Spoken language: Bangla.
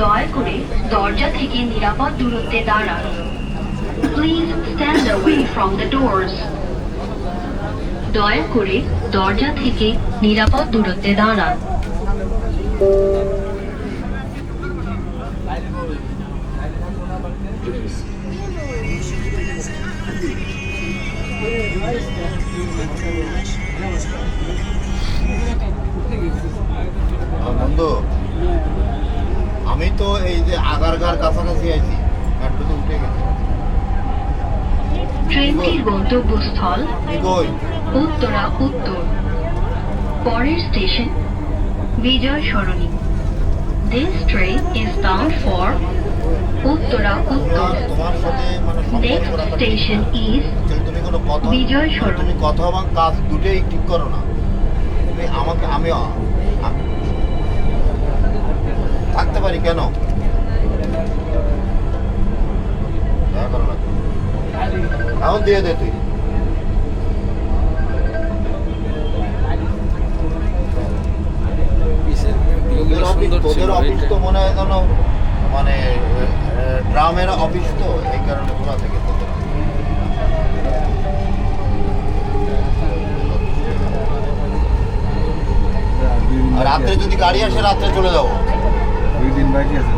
দয়া করে দরজা থেকে নিরাপদ দূরত্বে দাঁড়ান। Please stand away from the doors দয়া করে দরজা থেকে নিরাপদ দূরত্বে দাঁড়ান। আমি তো এই যে আগারগার কাছাকাছি আছি মেট্রো তো উঠে গেছে ট্রেনটির গন্তব্যস্থল উত্তরা উত্তর পরের station Bijoy Sarani this train is bound for Uttara Uttar next station. Is তুমি কোনো কথা বিজয় সরণি। কথা এবং কাজ দুটোই ঠিক করো না তুমি আমাকে আমি পারি কেন। এখন দিয়ে দে তুই। তোদের অফিস তো মনে হয় যেন মানে ড্রামের অফিস তো এই কারণে খোলা থাকে তোদের। রাত্রে যদি গাড়ি আসে রাত্রে চলে যাব। দুই দিন বাকি আছে